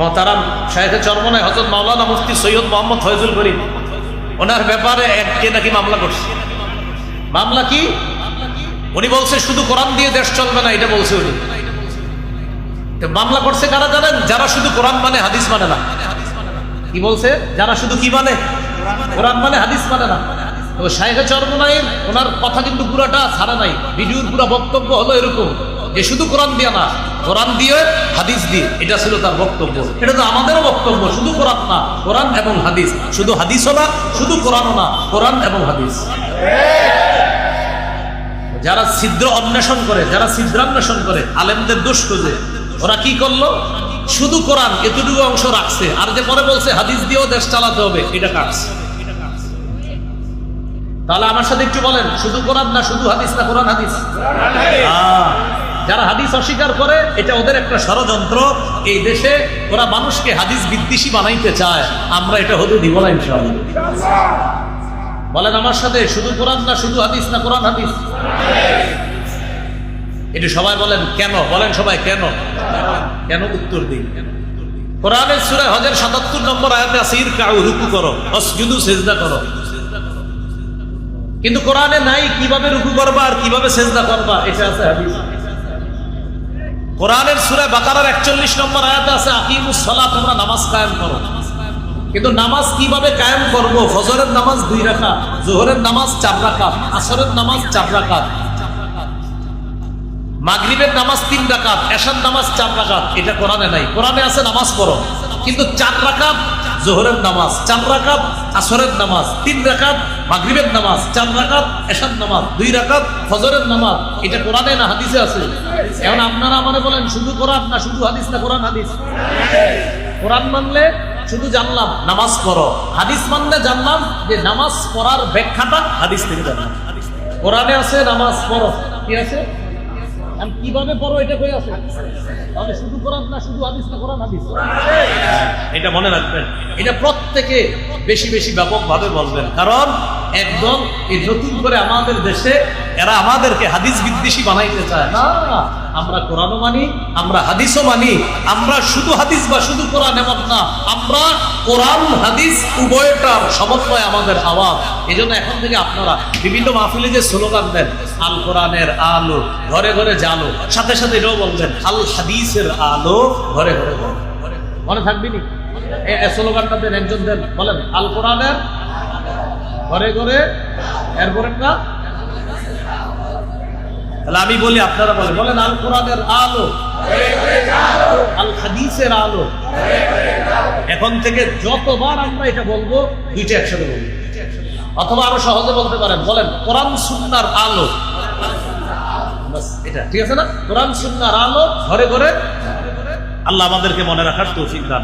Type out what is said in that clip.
মহতারাম শাহেখে চরমনায় হজরত মাওলানা মুফতি সৈয়দ মোহাম্মদ ফয়জুল করিম, ওনার ব্যাপারে কে নাকি মামলা করছে। মামলা কি? উনি বলছে, শুধু কোরআন দিয়ে দেশ চলবে না, এটা বলছে উনি। মামলা করছে কারা জানেন? যারা শুধু কোরআন মানে হাদিস মানে না। কি বলছে? যারা শুধু কি মানে? কোরআন মানে হাদিস মানে না। তো শাহেখে চরমনাইয়ের ওনার কথা কিন্তু পুরাটা ছাড়া নাই। ভিডিওর পুরো বক্তব্য হলো এরকম যে, শুধু কোরআন দিয়ে না কোরআন দিয়ে হাদিস দিয়ে। এটা ছিল তার বক্তব্য। এটা তো আমাদেরও বক্তব্য শুধু কোরআন না। কোরআন এবং হাদিস। শুধু হাদিসও না শুধু কোরআনও না কোরআন এবং হাদিস। যারা ছিদ্র অন্বেষণ করে যারা ছিদ্রান্বেষণ করে আলেমদের দোষ খোঁজে ওরা কি করল? শুধু কোরআন এতটুকু অংশ রাখছে। আর যে পরে বলছে হাদিস দিয়েও দেশ চালাতে হবে এটা কাটছে তাহলে আমার সাথে একটু বলেন শুধু কোরআন না শুধু হাদিস না কোরআন হাদিস? আহ, যারা হাদিস অস্বীকার করে, এটা ওদের একটা ষড়যন্ত্র। এই দেশে ওরা মানুষকে হাদিস বিদ্বেষী বানাইতে চায়। আমরা এটা হতে দিব না, ইনশাআল্লাহ। বলেন আমার সাথে, শুধু কোরআন না, শুধু হাদিস না কোরআন হাদিস? এটা সবাই বলেন, কেন? বলেন সবাই, কেন? কেন উত্তর দিন? কোরআনের সুরে হজের সাতাত্তর নম্বর আয়াতে আছে ইরকাউ রুকু করো, অসজুদু সেজদা করো। কিন্তু কোরআনে নাই, কীভাবে রুকু করবা আর কীভাবে সেজদা করবা? এটা আছে হাদিস। কোরআনের সুরে বাকারার একচল্লিশ নম্বর আয়াত আছে আকিমুসলা তোমরা নামাজ কায়েম করো। কিন্তু নামাজ কীভাবে কায়েম করব? ফজরের নামাজ দুই রাখা, জোহরের নামাজ চার রাখা, আসরের নামাজ চার রাখা। মাগরিবের নামাজ তিন রাকাত এশার নামাজ চার রাকাত এটা কোরআনে নাই। কোরআনে আছে নামাজ পড়ো। কিন্তু চার রাকাত জোহরের নামাজ চার রাকাত, আসরের নামাজ তিন রাকাত, মাগরিবের নামাজ চার রাকাত, এশার নামাজ দুই রাকাত, ফজরের নামাজ। এটা কোরআনে না হাদিসে আছে? এখন আপনারা আমারে বলেন, শুধু কোরআন না শুধু হাদিস না কোরআন হাদিস? কোরআন মানলে শুধু জানলাম, নামাজ পড়ো। হাদিস মানলে জানলাম যে নামাজ পড়ার ব্যাখ্যাটা হাদিস থেকে জানলাম। কোরআনে আছে নামাজ পড়ো। কি আছে? কীভাবে পড়ো এটা কই আছে? তাহলে শুধু কোরআন না শুধু হাদিস না কোরআন হাদিস? এটা মনে রাখবেন, এটা প্রত্যেকে বেশি বেশি ব্যাপকভাবে বলবেন। কারণ একদম এই নতুন করে আমাদের দেশে এরা আমাদেরকে হাদিস বিদ্বেষী বানাইতে চায়। না, আমরা কোরআনও মানি, আমরা হাদিসও মানি, আমরা শুধু হাদিস বা শুধু কোরআন এমন না, আমরা কোরআন, হাদিস উভয়টার সমন্বয় আমাদের আওয়াজ এই জন্য এখন থেকে আপনারা বিভিন্ন মাহফিলে যে স্লোগান দেন, আল কোরআনের আলো, ঘরে ঘরে জালো, সাথে সাথে এটাও বলবেন, আল হাদিসের আলো, ঘরে ঘরে ঘরে ঘরে মনে থাকবি এই একজন দেন, বলেন, আল কোরআনের ঘরে ঘরে এরপরেরটা তাহলে আমি বলি, আপনারা বলেন বলেন, আল কোরআনের আলো, আল হাদিসের আলো। এখন থেকে যতবার আমরা এটা বলব, দুইটা একসাথে বলব। অথবা আরও সহজে বলতে পারেন, বলেন, কোরআন সুন্নার আলো। এটা, ঠিক আছে না? কোরআন সুন্নার আলো, ঘরে ঘরে। আল্লাহ আমাদেরকে মনে রাখার তৌফিক দান